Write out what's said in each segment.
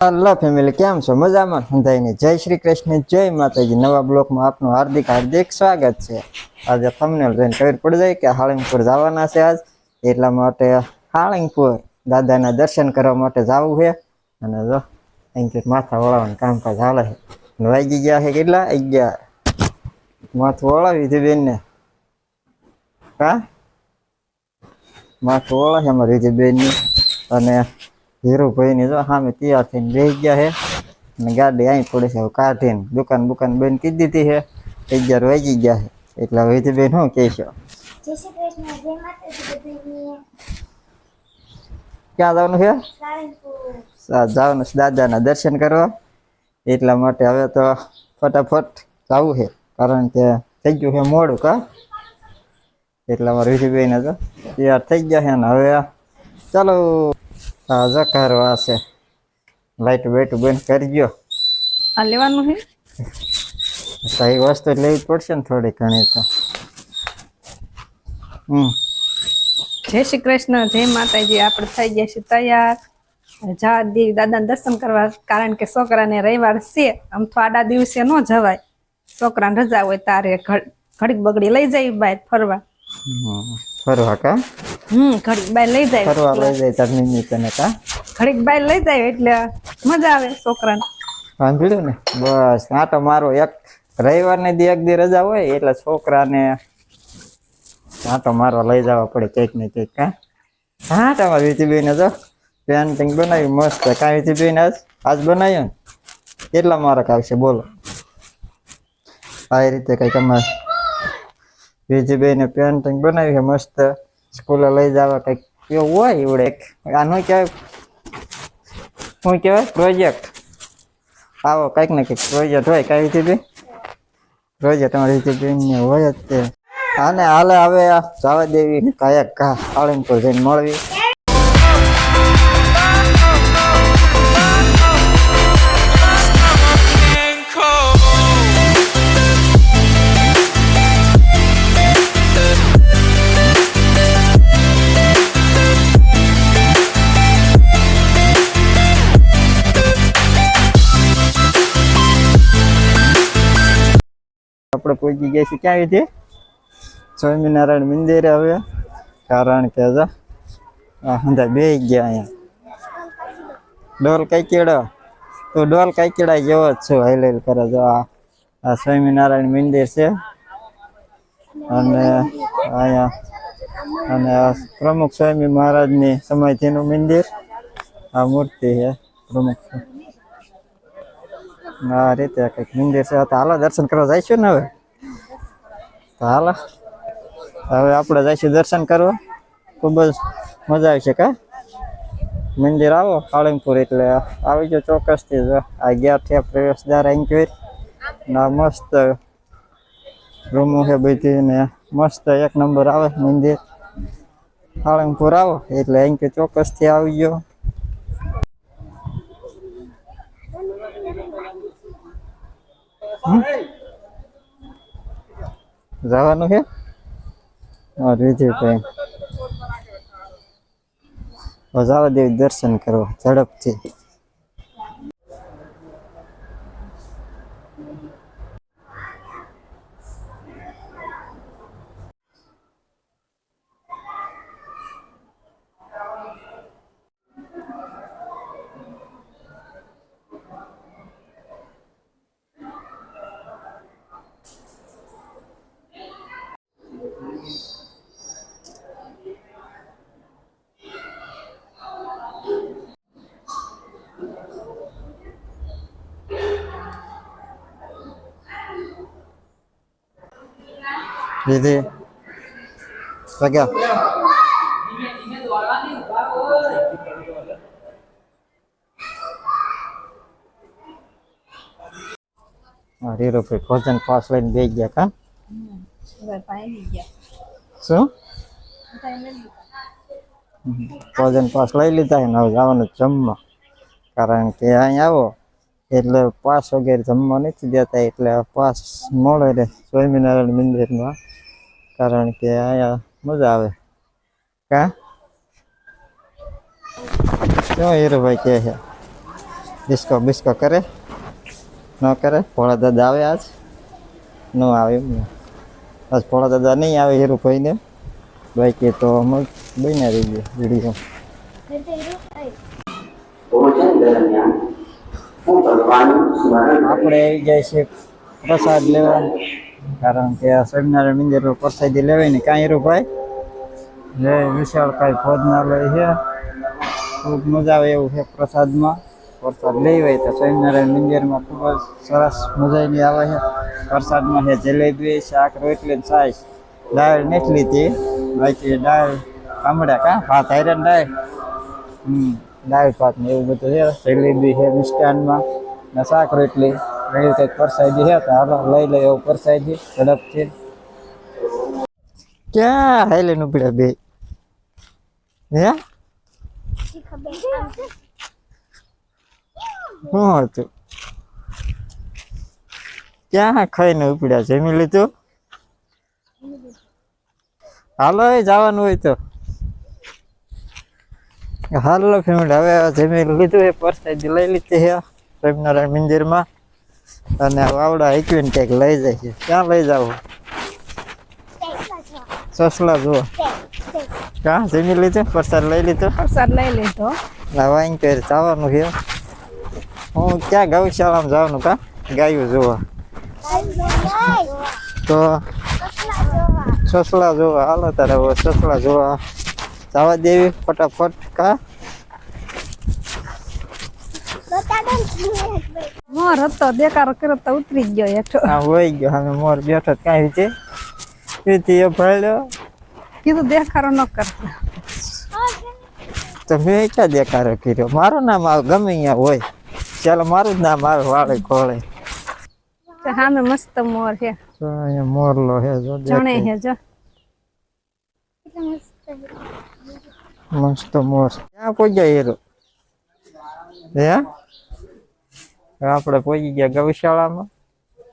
Hello family, કેમ છો? મજામાં? સંધાઈને જય શ્રી કૃષ્ણ, જય માતાજી. નવા બ્લોકમાં આપનું હાર્દિક હાર્દિક સ્વાગત છે. આજે થંબનેલ જોઈને ખબર પડી જાય કે હાળંગપુર જવાના છે આજ? એટલા માટે હાળીંગપુર દાદાના દર્શન કરવા માટે જવું છે. અને જો અહીંથી માથા વળાવવાનું કામકાજ હાલે છે. વાગી ગયા છે કેટલા? અગિયાર. માથું વળાવી હતી બેનને. હા? માથું ઓળા છે અમારી બેનની. અને હીરુભાઈની જો સામે તૈયાર થઈને બેસી ગયા છે. અને ગાડી અહીં પડી છે. કાઢી કાઢીને દુકાન બુકાન બંધ કરી દીધી છે. અગિયાર વાગી ગયા છે. એટલે હવે બેન શું માતાજી બધાને. ક્યાં જવાનું છે? જવાનું છે દાદાના દર્શન કરવા. એટલા માટે હવે તો ફટાફટ જવું છે. કારણ કે થઈ ગયું છે મોડું કા? એટલા મારે વિજયભાઈને તો તૈયાર થઈ ગયા છે. ને હવે ચાલો આ કરવા છે. લાઈટ વેટ બંધ કરી ગયો આ લેવાનું છે સહી વસ્તુ લેવી પડશે ને થોડી ઘણી તો. હમ. જય શ્રી કૃષ્ણ જય માતાજી. આપણે થઈ ગયા છીએ તૈયાર. જા દેવી દાદાના દર્શન કરવા કારણ કે છોકરાને રવિવાર છે. આમ તો આડા દિવસે ન જવાય. છોકરાને રજા હોય તારે ઘડીક બગડી લઈ જાય બાય ફરવા. ફરવા કા? હમ ઘડીક બહાર લઈ જાય ફરવા લઈ જાય તાર નિમિત્તે કા? ઘડીક બહાર લઈ જાય એટલે મજા આવે છોકરાને. સાંભળ્યું ને? બસ આટો મારો એક રવિવારને દી એક દી રજા હોય એટલે છોકરાને તો મારવા લઈ જવા પડે કંઈક ને કંઈક કા હા તમારી વિધિબેને જો. પેન્ટિંગ બનાવ્યું મસ્ત. કાંઈ વિધિબેન આજ? આજ બનાવ્યું ને? કેટલા માર્ક આવશે બોલો? આ રીતે કંઈક અમારે વિધિબેને પેન્ટિંગ બનાવી છે, મસ્ત સ્કૂલે લઈ જવા કંઈક એવું હોય એવડે આનું કહેવાય, શું કહેવાય? પ્રોજેક્ટ આવો, કંઈક ને કંઈક પ્રોજેક્ટ હોય, કઈ રીતે બી? પ્રોજેક્ટ અમારી રીતે હોય જ તે. આને હાલે હવે જવા દેવી કાયક કા આળંગપુર જઈને મળવી. આપણે પહોંચી ગયા છીએ ક્યાં વિધિ? સ્વામિનારાયણ મંદિરે હવે. કારણ કે હંધા બે ગયા અહીંયા. ડોલ કઈ તો ડોલ કઈ કેડા જેવો જ છું હાઈલાઈલ કરે જો આ સ્વામિનારાયણ મંદિર છે. અને અહીંયા, અને પ્રમુખ સ્વામી મહારાજની સમાધિનું મંદિર. આ મૂર્તિ છે, પ્રમુખ આ રીતે કંઈક મંદિર છે. તો હાલો, દર્શન કરવા જઈશું ને હવે? તો હાલો. હવે આપણે જઈશું દર્શન કરવા. ખૂબ જ મજા આવશે કા? મંદિર આવો આળંગપુર એટલે આવી જાઓ ચોક્કસથી આ ગયા છે પ્રવેશદ્વાર એન્ક્વેર ના મસ્ત રૂમો છે બધી ને મસ્ત એક નંબર આવે મંદિર. આળંગપુર આવો, એટલે એન્ક્વેર ચોક્કસથી આવી ગયો. જવાનું છે? વિજયભાઈ જવા દેવી દર્શન કરવા ઝડપથી. વિધિ વાગ્યા રીરુભાઈ ભોજન પાસ લઈને બે ગયા કા? શું? ભોજન પાસ લઈ લીધા ને હવે જવાનું જમવા. કારણ કે અહીં આવો એટલે પાસ વગેરે જમવા નથી દેતા એટલે પાસ મળે રે સ્વામિનારાયણ મંદિરમાં, કારણ કે અહીંયા મજા આવે. કા? શું હીરુભાઈ કહે છે, ડિસ્કો, બિસ્કો કરે? ન કરે? ભોળા દાદા આવે આજ? ન આવે એમ આજ ભોળા દાદા નહીં આવે હીરુભાઈને. બાકી તો અમુક બન્યા રહી ગયો વીડિયો. ભોજન દરમિયાન આપણે આવી જાય છે, પ્રસાદ લેવા કારણ કે આ સ્વામિનારાયણ મંદિર પ્રસાદી લેવાય ને કાંઈ રૂપાય જય વિશાળ કાંઈ ભોજનાલય છે. ખૂબ મજા આવે એવું છે પ્રસાદમાં. પ્રસાદ લઈ હોય તો સ્વામિનારાયણ મંદિરમાં ખૂબ જ સરસ મજાની આવે છે. પ્રસાદમાં છે જલેબી, શાક, રોટલી છાશ દાળ નથી લીધી. બાકી દાળ કામડા કા? ભાત આયરન દાળ. હમ. દાળ ને એવું બધું છે. જલેબી છે મિષ્ટાનમાં. ને શાક રોટલી. એવી કંઈક પરસાદી છે. તો હાલો, લઈ લઈ એવું પરસાદી ઝડપથી ક્યાં હાઈલે ઉપડ્યા બે? હે? શી હતું? ક્યાં ખાઈને ઉપડ્યા જમી લીધું? હાલો જવાનું હોય તો. હાલો ફેમિલી હવે જમી લીધું એ પરસાદી લઈ લીધી છે સ્વામિનારાયણ મંદિરમાં. અને વાવડા હાઈકવીને કંઈક લઈ જાય છે. ક્યાં લઈ જાવ? સસલા જુઓ. ક્યાં? જમી લીધું પ્રસાદ લઈ લીધો? પ્રસાદ લઈ લીધો. વાઈન કરી જવાનું છે. હું ક્યાં ગૌશાળામાં જવાનું કા? ગાયું જોવા તો સસલા જોવા હાલો તારે સસલા જોવા જવા દેવી ફટાફટ કા? મોર હતો દેકારો કરતા તો ઉતરી ગયો હેઠો. આ હોય ગયો. હવે મોર બેઠો કાંઈ છે. એથી એ ભળ્યો કીધું દેખારો ન કરતા તો મેં ક્યાં દેખાડો કર્યો? મારું નામ આવ ગમે અહીંયા હોય. ચાલો મારું જ નામ આવે વાળે ખોળે હામે સામે મસ્ત મોર છે. મોરલો હે જો જણે હે જો. મસ્ત મોર ક્યાં પહોંચ્યા હીરો હે? આપણે પહોંચી ગયા ગૌશાળામાં.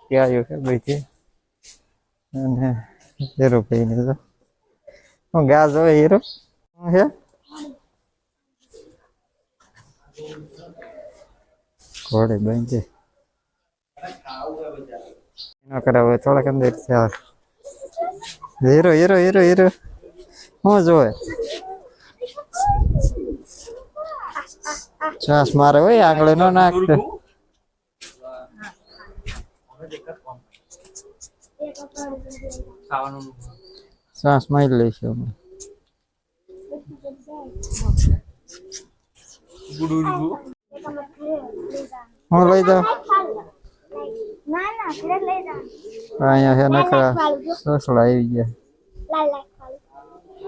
ત્યાં આવ્યું છે? બધી અને હીરો ભાઈને જો હું ગા જો હીરો? શું હે? ઘોડે બાંધે. એનો કરાવે, થોડાક અંદર હીરો હીરો હીરો હીરો. શું જોવે? શ્વાસ મારે હોય આંગળે નો નાખતો શ્વાસ મારી લઈશું અમે હું લઈ જાઉં? અહીંયા છે નખરા. સસલા આવી ગયા.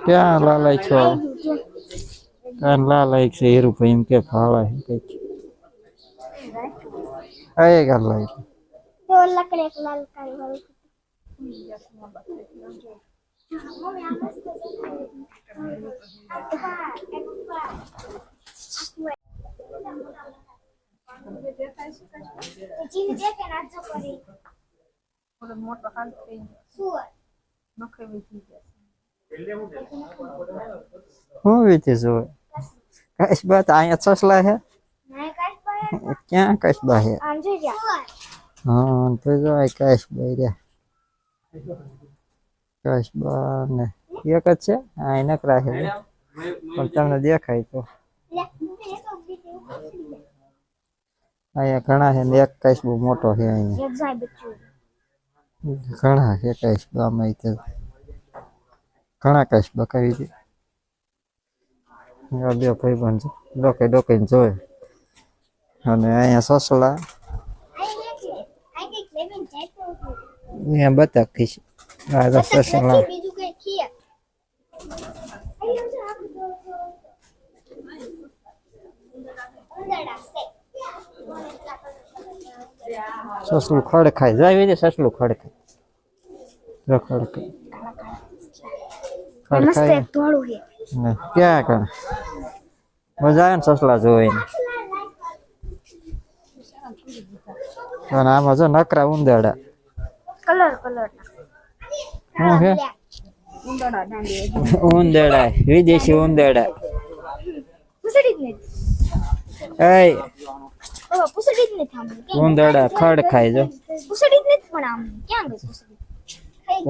ક્યાં લાલાય છો? કાન લાલાય છે હીરું ભાઈ એમ કે ફાળા છે કંઈક આય ગાલ લાય તો લકડે એક લાલ કાળી વાળી મમ્મી આ મસ્ત છે આ એક વાર ચીની દેખે ના જો કરી મોટો હાલ થઈ સુર નખે વીતી ગયા હું વીતી જોવે કશ તો અહીંયા સસલા પાય ક્યાં કસબા આમ હા તો જો કસબા રહ્યા કશ બા ને એક જ છે આ નકરા છે પણ તમને દેખાય તો અહીંયા ઘણા છે ને એક કસબો મોટો છે અહીંયા ઘણા છે કશ બામાં ઘણા કસબા કરી છે આ બે ભાઈ બંધ ડોકે ડોકે જોઈ અને અહીંયા સસલા અહીંયા બતક ખીશ આ તો સસલા. છે સસલું ખડ ખાય જાય છે સસલું ખડ ખાય ખડ ખાય ખાય ને ક્યાં કણ મજા આવે ને સસલા જોઈને. અને આમાં જો નકરા ઉંદરડા. Colour colour. શું છે? ઉંદરડા વિદેશી ઉંદરડા. ઉંદરડા ખડ ખાય જો.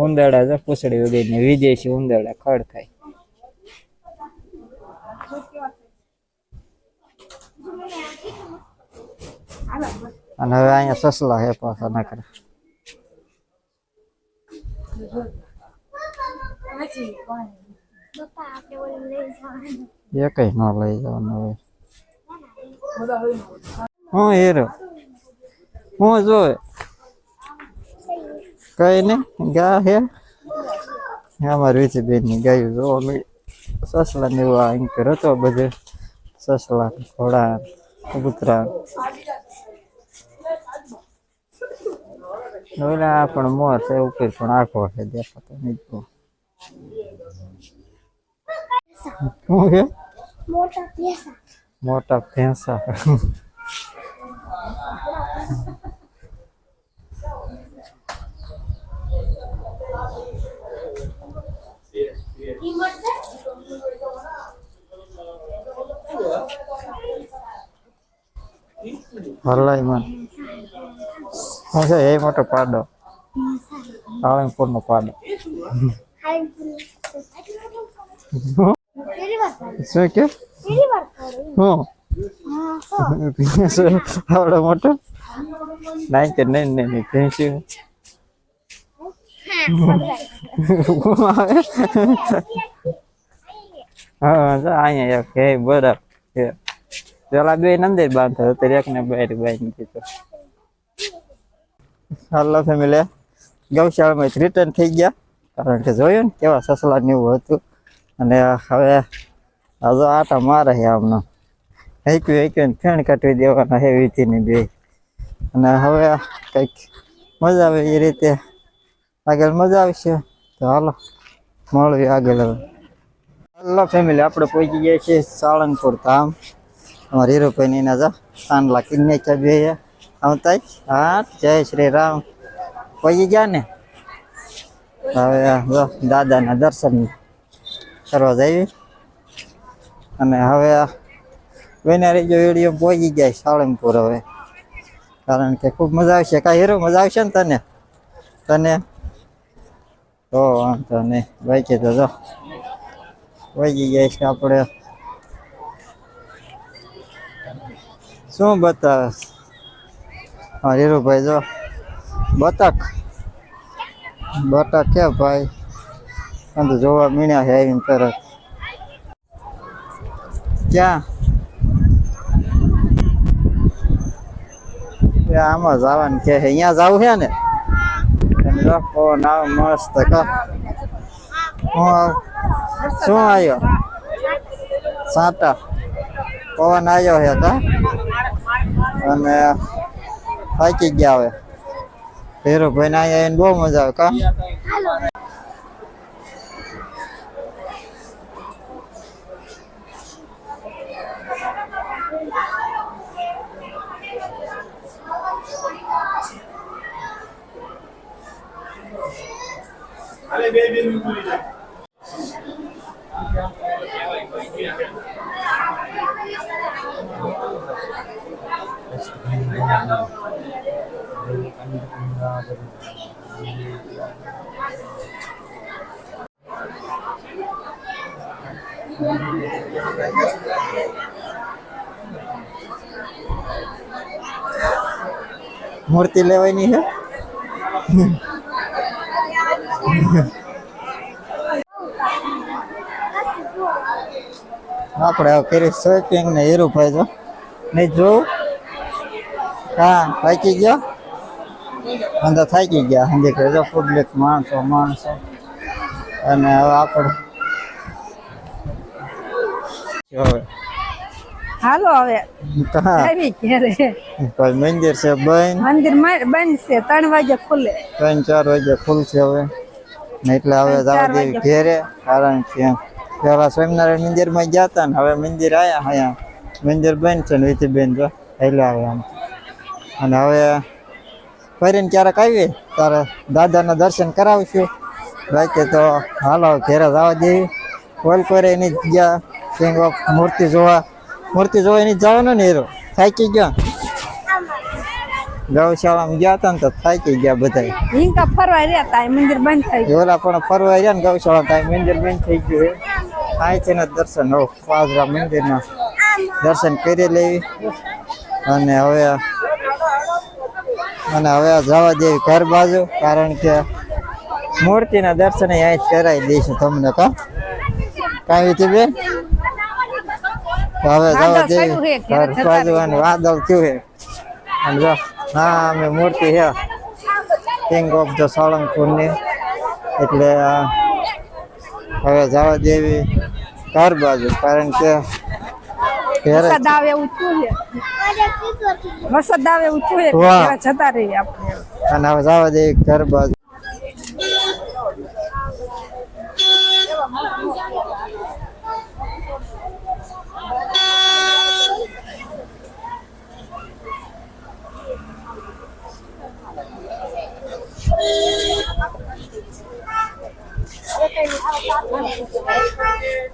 ઉંદરડા જો પૂછડી વગેરે વિદેશી ઉંદરડા ખડ ખાય. અને હવે અહીંયા સસલા હે પાછા ના કરે આપણે ઓલું લઈ જવાનું એ કઈ ન લઈ જવાનું હવે. હું હેરો. હું જોવે. કઈ ને ગા હે. અમારી વિચી બેનની ગાયું જોવા મળી. સસલા ને એવું આ અંકર હતો બધે. સસલા ઘોડા કબૂતરા. ઓલા પણ મોર છે ઉપર પણ આખો છે દેખાતો નહીં શું છે મોટા ભેંસા. મોટા ભેંસા. હલાઈ મન શું છે એ મોટો પાડો પાલનપુર નો પાડો હાઈ પહેલી વાર પાડી શું કે પહેલી વાર પાડી હું હા સો આવડો મોટો નાઈ કે નહીં નહીં નહીં ભેંસી હા જો અહીંયા એક હે બરફ છે પેલા બે નંદર બાંધતો અત્યારે એક ને બાર બાંધી દીધો હાલો ફેમિલી, ગૌશાળામાં રિટર્ન થઈ ગયા. કારણ કે જોયું ને કેવા સસલા ને એવું હતું. અને હવે હજુ આટા મારે છે આમનો. હેક્યું હેક્યું ફેણ કાઢવી દેવાના હે વીતીની બે. અને હવે કંઈક મજા આવે એ રીતે. આગળ મજા આવશે. તો હાલો મળવી આગળ હવે. હાલો ફેમિલી, આપણે પહોંચી ગયા છીએ સાળંગપુર ધામ. અમારા રૂપિયાની એના જા સાંડલા કિન્ને છે. બે આવતા હા, જય શ્રી રામ કોઈ ગયા ને? હવે દાદાના દર્શન કરવા જઈએ અને હવે વેના જો વીડિયો પહોંચી ગયા સાળંગપુર હવે. કારણ કે ખૂબ મજા આવશે. કાંઈ હીરો મજા આવશે ને તને? તને? તો વાંધો નહીં. કીધો તો જો, પહોંચી ગયા છે આપણે. શું બતાવે હા હીરુભાઈ જો. બતક. બતક કે ભાઈ. આમ તો જોવા મીણ્યા છે આવીને તરત. ક્યાં? આમાં જવાનું કે અહીંયા જવું છે ને? પવન આવે મસ્ત હું શું આવ્યો સાટા. પવન આવ્યો છે કા? અને થાકી ગયા હવે. હીરોભાઈ ના અહીંયા બહુ મજા આવે કા? મૂર્તિ લેવાની છે? આપણે કરી શોપિંગ ને હીરુભાઈ જો. નહીં જોવું હા, થાકી ગયો? અંદર થાકી ગયા. સમજી કે જો પબ્લિક માણસો માણસો. અને હવે આપણે હવે. હાલો હવે. આવી ઘેરે કોઈ મંદિર છે બંધ. મંદિર બંધ છે. ત્રણ વાગે ખુલે. ત્રણ ચાર વાગે ખુલશે હવે. એટલે હવે જવા દેવી ઘેરે કારણ કે પેલા સ્વામિનારાયણ મંદિરમાં ગયા હતા ને હવે મંદિર આયા અહીંયા. મંદિર બંધ છે ને વિધિબેન જો એટલે આવે આમ અને હવે ફરીને ક્યારેક આવીએ ત્યારે દાદાના દર્શન કરાવશું. બાકી તો હાલો ઘેરે જવા દેવી. કોલકોરે એની ગયા સિંહ મૂર્તિ જોવા મૂર્તિ જોવા એની જવાનો ને હીરો. થાકી ગયો. ગૌશાળામાં ગયા હતા ને તો થાકી ગયા બધા હિંકા ફરવા રહ્યા હતા મંદિર બંધ થઈ ગયું. ઓલા પણ ફરવા રહ્યા ને ગૌશાળા ત્યાં મંદિર બંધ થઈ ગયું છે ને દર્શન હો પાદરા મંદિરના દર્શન કરી લેવી. અને હવે અને હવે જવા દેવી ઘર બાજુ કારણ કે મૂર્તિના દર્શન અહીં જ કરાવી દઈશું તમને કા? કાંઈ હતી બેન? તો હવે જવા વાદળ દેવી થયું છે, અને વાદળ થયું છે. અને જો હા અમે મૂર્તિ છે. કિંગ ઓફ ધ સાળંગપુરની એટલે હવે જવા દેવી. ઘર બાજુ કારણ કે વરસાદ આવે એવું છે. આજે કીધું હતું. વરસાદ આવે એવું છે જતા રહીએ આપણે. અને હવે જવા દેવી ઘર બાજુ.